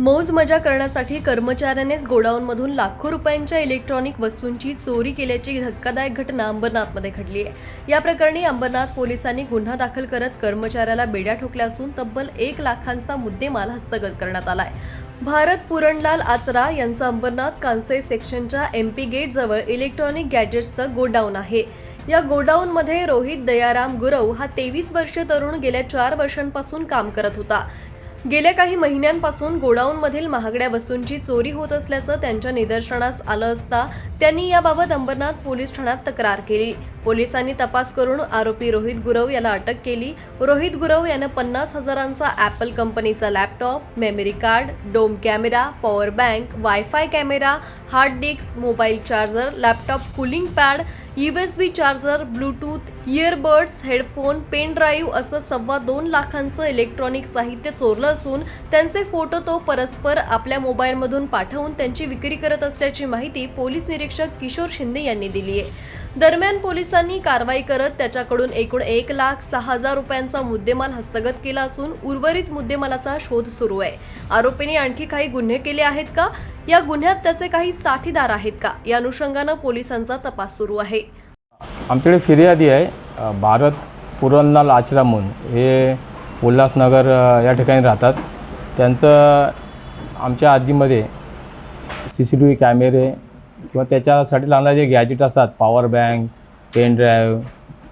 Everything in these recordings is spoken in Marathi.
मौज मजा करण्यासाठी कर्मचाऱ्यानेच गोडाऊनमधून लाखो रुपयांच्या इलेक्ट्रॉनिक वस्तूंची चोरी केल्याची धक्कादायक घटना अंबरनाथमध्ये घडली आहे. या प्रकरणी अंबरनाथ पोलिसांनी गुन्हा दाखल करत कर्मचाऱ्याला बेड्या ठोकल्या असून तब्बल एक लाखांचा मुद्देमाल हस्तगत करण्यात आलाय भारत पुरणलाल आचरा यांचा अंबरनाथ कांसे सेक्शनच्या एम पी गेटजवळ इलेक्ट्रॉनिक गॅजेट्सचं गोडाऊन आहे. या गोडाऊनमध्ये रोहित दयाराम गुरव हा तेवीस वर्षीय तरुण गेल्या चार वर्षांपासून काम करत होता. गेल्या काही महिन्यांपासून गोडाऊनमधील महागड्या वस्तूंची चोरी होत असल्याचं त्यांच्या निदर्शनास आलं असता त्यांनी याबाबत अंबरनाथ पोलीस ठाण्यात तक्रार केली. पोलिसांनी तपास करून आरोपी रोहित गुरव याला अटक केली. रोहित गुरव यानं पन्नास हजारांचा ॲपल कंपनीचा laptop memory card dome camera power bank wifi camera hard disk mobile charger laptop cooling pad B charger Bluetooth earbuds headphone pen drive असं सव्वा दोन लाखांचं इलेक्ट्रॉनिक साहित्य चोरलं असून त्यांचे फोटो तो परस्पर आपल्या मोबाईलमधून पाठवून त्यांची विक्री करत असल्याची माहिती पोलीस निरीक्षक किशोर शिंदे यांनी दिली आहे. दरम्यान पोलिसांनी कारवाई करत त्याच्याकडून एकूण एक लाख सहा हजार रुपयांचा मुद्देमाल हस्तगत केला असून उर्वरित मुद्देमालाचा शोध सुरू आहे. आरोपींनी आणखी काही गुन्हे केले आहेत का? या गुन्ह्यात त्याचे काही साथीदार आहेत का? या अनुषंगानं पोलिसांचा तपास सुरू आहे. आमच्याकडे फिर्यादी आहे भारत पुरणलाल आचरामून हे उल्हासनगर या ठिकाणी राहतात. त्यांचं आमच्या आधीमध्ये सी सी टी व्ही कॅमेरे किंवा त्याच्यासाठी लागणारे जे गॅजेट असतात power bank pen drive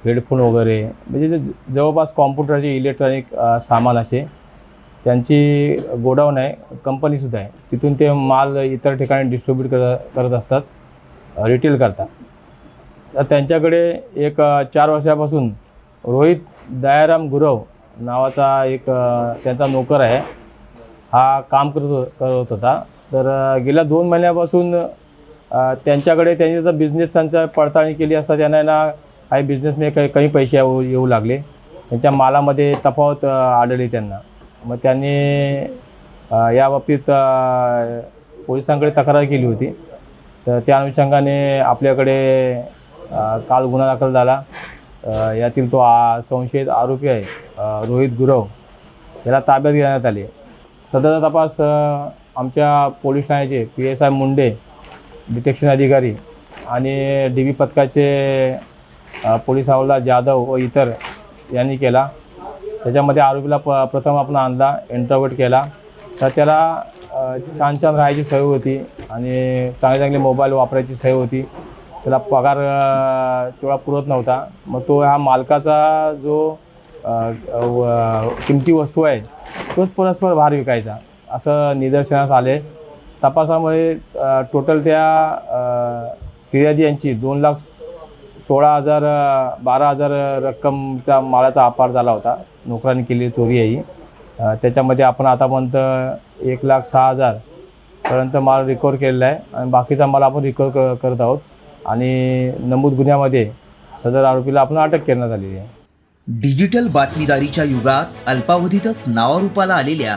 headphone वगैरे म्हणजे जे जवळपास कॉम्प्युटरचे इलेक्ट्रॉनिक सामान असे त्यांची गोडाऊन आहे कंपनीसुद्धा आहे. तिथून ते माल इतर ठिकाणी डिस्ट्रीब्यूट कर करत असतात रिटेल करतात. तर त्यांच्याकडे एक चार वर्षापासून रोहित दयाराम गुरव नावाचा एक त्यांचा नोकर आहे. हा काम करत करत होता. तर गेल्या दोन महिन्यापासून त्यांच्याकडे त्यांनी जर बिझनेस त्यांचा पडताळणी केली असता त्यांना ना काही बिझनेसमध्ये काही काही पैसे येऊ येऊ लागले. त्यांच्या मालामध्ये तफावत आढळली त्यांना. मग त्यांनी याबाबतीत या बाबतीत पोलिसांकडे तक्रार केली होती. तर त्या अनुषंगाने आपल्याकडे काल गुन्हा दाखल झाला. यातील तो आ संशयित आरोपी आहे रोहित गुरव. याला ताब्यात घेण्यात आले. सदरचा तपास आमच्या पोलीस ठाण्याचे P S I Munde detection अधिकारी आणि डी बी पथकाचे पोलीस हवालदार जाधव व इतर यांनी केला. त्याच्यामध्ये आरोपीला प प्रथम आपण आणला इंटरवेट केला. तर त्याला छान छान राहायची सवय होती आणि चांगले चांगले मोबाईल वापरायची सवय होती. त्याला पगार तेवढा पुरत नव्हता. मग तो हा मालकाचा जो व- किमती वस्तू आहे तोच परस्पर भार विकायचा. असं निदर्शनास आले. तपासामध्ये टोटल त्या फिर्यादी यांची दोन लाख सोळा हजार बारा हजार रक्कमचा मालाचा अपार झाला होता. नोकरांनी केलेली चोरी आहे ही. त्याच्यामध्ये आपण आतापर्यंत एक लाख सहा हजार पर्यंत माल रिकवर केलेला आहे आणि बाकीचा माल आपण रिकवर क करत आहोत. आणि नमूद गुन्ह्यामध्ये सदर आरोपीला आपण अटक करण्यात आलेली आहे. डिजिटल बातमीदारीच्या युगात अल्पावधीतच नावारूपाला आलेल्या